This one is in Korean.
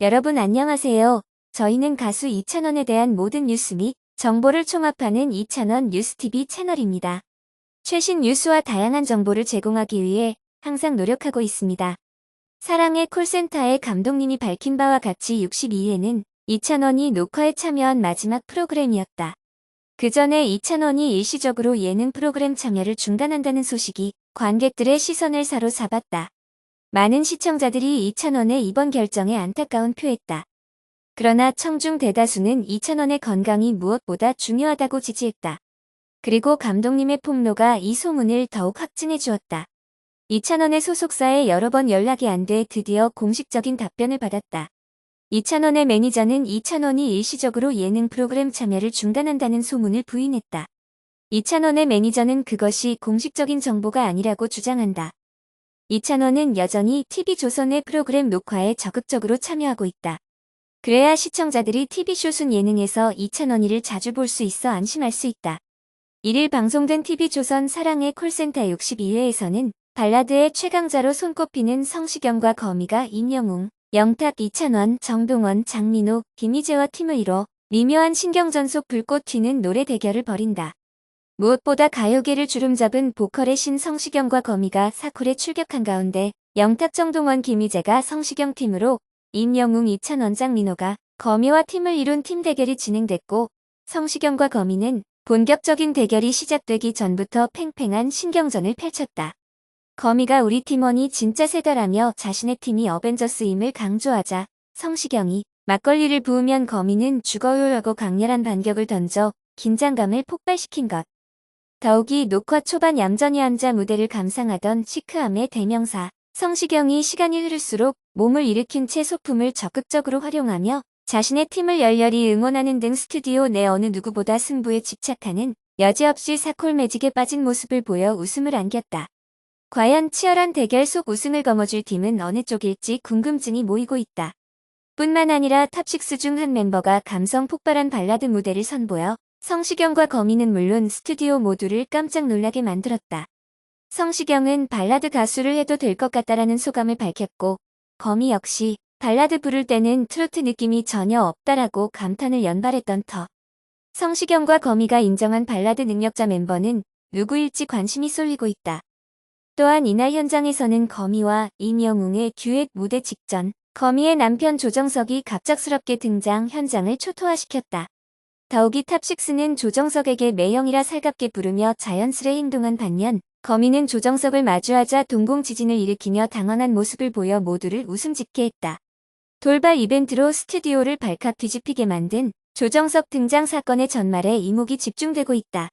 여러분 안녕하세요. 저희는 가수 이찬원에 대한 모든 뉴스 및 정보를 총합하는 이찬원 뉴스TV 채널입니다. 최신 뉴스와 다양한 정보를 제공하기 위해 항상 노력하고 있습니다. 사랑의 콜센터의 감독님이 밝힌 바와 같이 62회는 이찬원이 녹화에 참여한 마지막 프로그램이었다. 그 전에 이찬원이 일시적으로 예능 프로그램 참여를 중단한다는 소식이 관객들의 시선을 사로잡았다. 많은 시청자들이 이찬원의 이번 결정에 안타까운 표했다. 그러나 청중 대다수는 이찬원의 건강이 무엇보다 중요하다고 지지했다. 그리고 감독님의 폭로가 이 소문을 더욱 확증해 주었다. 이찬원의 소속사에 여러 번 연락이 안 돼 드디어 공식적인 답변을 받았다. 이찬원의 매니저는 이찬원이 일시적으로 예능 프로그램 참여를 중단한다는 소문을 부인했다. 이찬원의 매니저는 그것이 공식적인 정보가 아니라고 주장한다. 이찬원은 여전히 TV조선의 프로그램 녹화에 적극적으로 참여하고 있다. 그래야 시청자들이 TV쇼 순 예능에서 이찬원이를 자주 볼 수 있어 안심할 수 있다. 1일 방송된 TV조선 사랑의 콜센터 62회에서는 발라드의 최강자로 손꼽히는 성시경과 거미가 임영웅, 영탁, 이찬원, 정동원, 장민호, 김희재와 팀을 이뤄 미묘한 신경전 속 불꽃 튀는 노래 대결을 벌인다. 무엇보다 가요계를 주름잡은 보컬의 신 성시경과 거미가 사콜에 출격한 가운데 영탁, 정동원, 김희재가 성시경 팀으로 임영웅, 이찬 원, 장 민호가 거미와 팀을 이룬 팀 대결이 진행됐고 성시경과 거미는 본격적인 대결이 시작되기 전부터 팽팽한 신경전을 펼쳤다. 거미가 우리 팀원이 진짜 세다라며 자신의 팀이 어벤져스임을 강조하자 성시경이 막걸리를 부으면 거미는 죽어요라고 강렬한 반격을 던져 긴장감을 폭발시킨 것. 더욱이 녹화 초반 얌전히 앉아 무대를 감상하던 시크함의 대명사 성시경이 시간이 흐를수록 몸을 일으킨 채 소품을 적극적으로 활용하며 자신의 팀을 열렬히 응원하는 등 스튜디오 내 어느 누구보다 승부에 집착하는 여지없이 사콜 매직에 빠진 모습을 보여 웃음을 안겼다. 과연 치열한 대결 속 우승을 거머쥘 팀은 어느 쪽일지 궁금증이 모이고 있다. 뿐만 아니라 탑6 중한 멤버가 감성 폭발한 발라드 무대를 선보여 성시경과 거미는 물론 스튜디오 모두를 깜짝 놀라게 만들었다. 성시경은 발라드 가수를 해도 될 것 같다라는 소감을 밝혔고 거미 역시 발라드 부를 때는 트로트 느낌이 전혀 없다라고 감탄을 연발했던 터. 성시경과 거미가 인정한 발라드 능력자 멤버는 누구일지 관심이 쏠리고 있다. 또한 이날 현장에서는 거미와 임영웅의 듀엣 무대 직전 거미의 남편 조정석이 갑작스럽게 등장 현장을 초토화시켰다. 더욱이 탑6는 조정석에게 매형이라 살갑게 부르며 자연스레 행동한 반면 거미는 조정석을 마주하자 동공 지진을 일으키며 당황한 모습을 보여 모두를 웃음 짓게 했다. 돌발 이벤트로 스튜디오를 발칵 뒤집히게 만든 조정석 등장 사건의 전말에 이목이 집중되고 있다.